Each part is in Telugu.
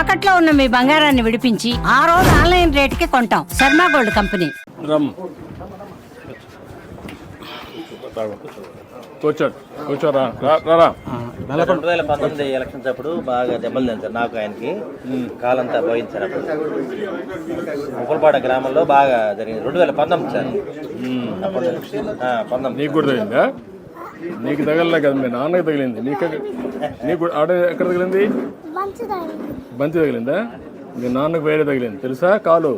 తాకట్లో ఉన్న మీ బంగారాన్ని విడిపించి ఆ రోజు ఆన్లైన్ రేటుకి కొంటాం. Sharma gold company. రమ్. కూర్చోండి కూర్చోరా రా రెండు వేల పంతొమ్మిది ఎలక్షన్స్ అప్పుడు బాగా దెబ్బలు తింటారు నాకు ఆయనకి. కాలంతా పోయించారు అప్పుడు. ఉప్పలపాడ గ్రామంలో బాగా జరిగింది. రెండు వేల పంతొమ్మిది సార్. అప్పుడు ఆ, పంతొమ్మిది. నీకు కూడా తగిలిందా? నీకు తగలలే కదా మీ నాన్నకి తగిలింది. నీకు నీకు ఆడ ఎక్కడ తగిలింది? బంతి తగిలిందా. మీ నాన్నకు వేరే తగిలింది. తెలుసా? కాలు.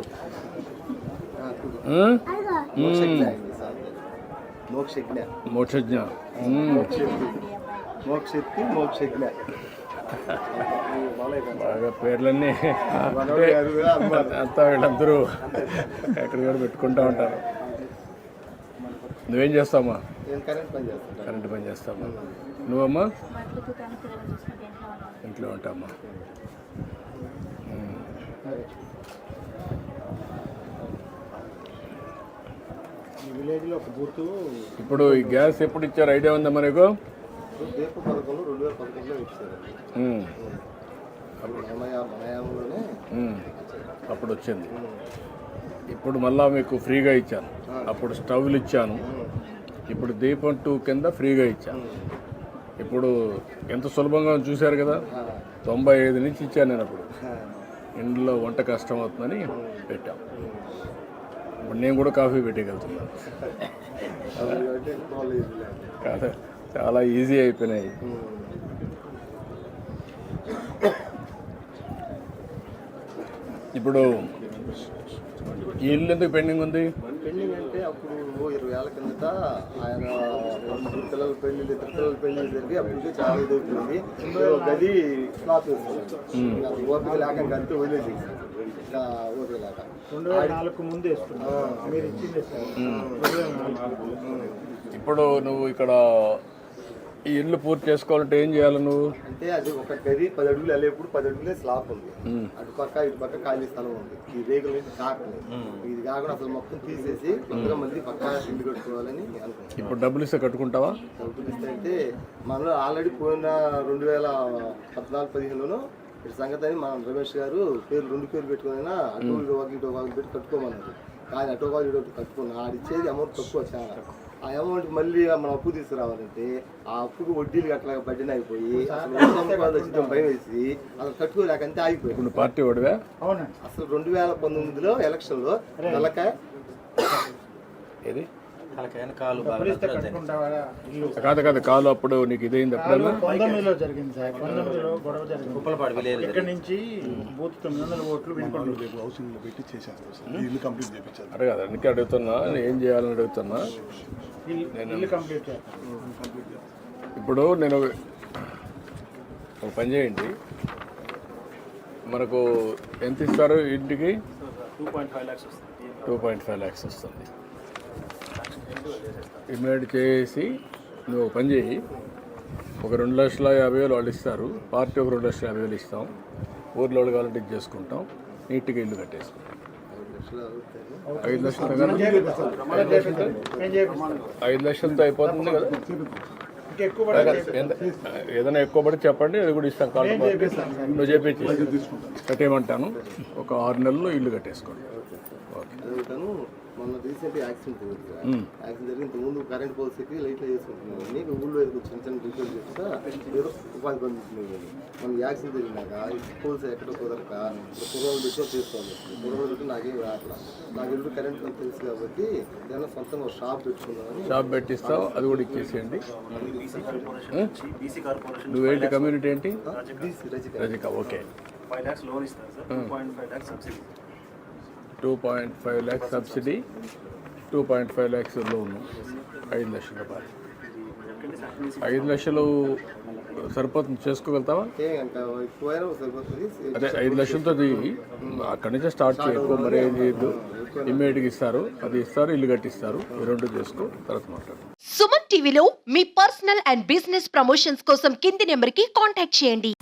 మోక్షజ్ఞ. బాగా పేర్లన్నీ. అంతా వీళ్ళందరూ ఎక్కడ కూడా పెట్టుకుంటా ఉంటారు. నువ్వేం చేస్తావమ్మా? కరెంట్ పని చేస్తాను. కరెంట్ పని చేస్తావా? నువ్వమ్మా? ఇంట్లో బూత్ ఇప్పుడు ఈ గ్యాస్ ఎప్పుడు ఇచ్చారు? ఐడియా ఉందా మనకు. అప్పుడు వచ్చింది. ఇప్పుడు మళ్ళా మీకు ఫ్రీగా ఇచ్చాను. అప్పుడు స్టవ్లు ఇచ్చాను. ఇప్పుడు దీపం టూ కింద ఫ్రీగా ఇచ్చాను. ఇప్పుడు ఎంత సులభంగా చూశారు కదా? తొంభై ఐదు నుంచి ఇచ్చాను నేను అప్పుడు. ఇంట్లో వంట కష్టం అవుతుందని పెట్టాం. ఇప్పుడు నేను కూడా కాఫీ పెట్టగలుగుతున్నాను. కాబట్టి కాదు చాలా ఈజీ అయిపోయినాయి. ఇప్పుడు ఈ ఇల్లు ఎందుకు పెండింగ్ ఉంది? పెండింగ్ అంటే అప్పుడు ఇరవై ఏళ్ళ కిందట ఆయన పిల్లల పెళ్ళి ఇద్దరు పిల్లల పెళ్ళి జరిగి అప్పటికి చాలా ఇది అవుతుంది. గది అది ఓపిక లేక అంతే వదిలేసి ఇంకా ఓపిక లేక. రెండు వేల నాలుగు ముందు మీరు ఇచ్చింది ఇప్పుడు నువ్వు ఇక్కడ ఈ ఇల్లు పూర్తి చేసుకోవాలంటే ఏం చేయాలి నువ్వు? అంటే అది ఒక గది పది అడుగులు వెళ్ళేప్పుడు పది అడుగులే స్లాప్ ఉంది. అటు పక్క ఇటు పక్క ఖాళీ స్థలం ఉంది. ఈ రేగుల కాకుండా ఇది కాకుండా అసలు మొత్తం తీసేసి కొత్తగా మళ్ళీ పక్క ఇల్లు కట్టుకోవాలని అనుకుంటున్నాం. ఇప్పుడు డబ్బులు ఇస్తే కట్టుకుంటావా? డబ్బులు ఇస్తే అంటే మనలో ఆల్రెడీ పోయిన రెండు వేల పద్నాలుగు పదిహేనులోనూ ఇటు సంగతి అని మన రమేష్ గారు పేరు రెండు పేర్లు పెట్టుకుని అటు ఇటు ఒక ఇటు ఒక పెట్టి కట్టుకోమన్నారు. కానీ అటు ఒక ఇటు కట్టుకున్నా. ఆడిచ్చేది అమౌంట్ తక్కువ చాలా. ఆ అమౌంట్ మళ్ళీ మనం అప్పు తీసుకురావాలంటే ఆ అప్పుకు వడ్డీలు అట్లా బడ్డీని అయిపోయి అసలు భయం వేసి అసలు కట్టుకోలేక అంతే నువ్వు పార్టీ ఓడివా? అవునండి. అసలు రెండు వేల పంతొమ్మిదిలో ఎలక్షన్లో నెలకాయ ఏది? కాదు కాదు కాలు అప్పుడు నీకు ఇదైంది పంతొమ్మిదిలో జరిగింది సార్. పంతొమ్మిదిలో గొడవ జరిగింది. ఉప్పలపాడు విలేజ్ ఇక్కడ నుంచి బూత్ తొమ్మిది వందల ఓట్లు వినుకోండి. రేపు హౌసింగ్ పెట్టి చేశాను సార్. ఇల్లు కంప్లీట్ చేయించాను అడగదు అందుకే అడుగుతున్నా ఏం చేయాలని అడుగుతున్నా? ఇల్లు కంప్లీట్ చేయాలి. ఇప్పుడు నేను ఒక పని చేయండి. మనకు ఎంత ఇస్తారు ఇంటికి? టూ పాయింట్ ఫైవ్ ల్యాక్స్ వస్తుంది. ఇమ్మీడియట్ చేసి నువ్వు పని చేయి. ఒక రెండు లక్షల యాభై వేలు వాళ్ళు ఇస్తారు. పార్టీ ఒక రెండు లక్షల యాభై వేలు ఇస్తాం. ఊర్లో వాళ్ళు కావాలంటే చేసుకుంటాం. నీట్గా ఇల్లు కట్టేసుకుంటాం ఐదు లక్షల ఐదు లక్షలతో అయిపోతుంది కదా? ఏదైనా ఎక్కువ పడి చెప్పండి అది కూడా ఇస్తాం. కాల్ నువ్వు చెప్పేసి కట్టేయమంటాను. ఒక ఆరు నెలల్లో ఇల్లు కట్టేసుకోండి. ఓకే. మొన్న రీసెంట్ యాక్సిడెంట్ జరిగింది సార్. యాక్సిడెంట్ జరిగి ఇంత ముందు కరెంట్ పోల్స్కి లైట్లో చేసుకుంటున్నాను నీకు ఊళ్ళో ఏదో చిన్న చిన్న రిపేర్ చేస్తా ఏదో ఉపాధి పొందుతుంది మన యాక్సిడెంట్ జరిగినాక ఈ పోల్స్ ఎక్కడ కుదరక కుర్రోలు పెట్టి చేసుకోవాలి కుర్రోలు పెట్టి నాకేం రావట్లా. నాకు ఇల్లు కరెంట్ తెలుసు కాబట్టి ఏదైనా సొంతంగా ఒక షాప్ పెట్టుకుందామని షాప్ పెట్టిస్తావు అది కూడా ఇచ్చేసేయండి? నువ్వేంటి కమ్యూనిటీ ఏంటి? రజిక. ఓకే. ఫైవ్ ల్యాక్స్ లోన్ ఇస్తారు sir. Two point five lakhs subsidy. Two point five lakhs subsidy two point five lakhs loan ఐదు లక్షల రూపాయలు. ఐదు లక్షలు సరిపోతుంది చేసుకోగలుగుతావా? అదే ఐదు లక్షలతో అక్కడి నుంచే స్టార్ట్ చేయకు మరి ఏం చేయొద్దు. ఇమ్మీడియట్గా ఇస్తారు అది ఇస్తారు ఇల్లు కట్టిస్తారు. ఈ రెండు చేసుకో తర్వాత మాట్లాడు. సుమన్ టీవీలో మీ పర్సనల్ అండ్ బిజినెస్ ప్రమోషన్స్ కోసం కింది నెంబర్కి కాంటాక్ట్ చేయండి.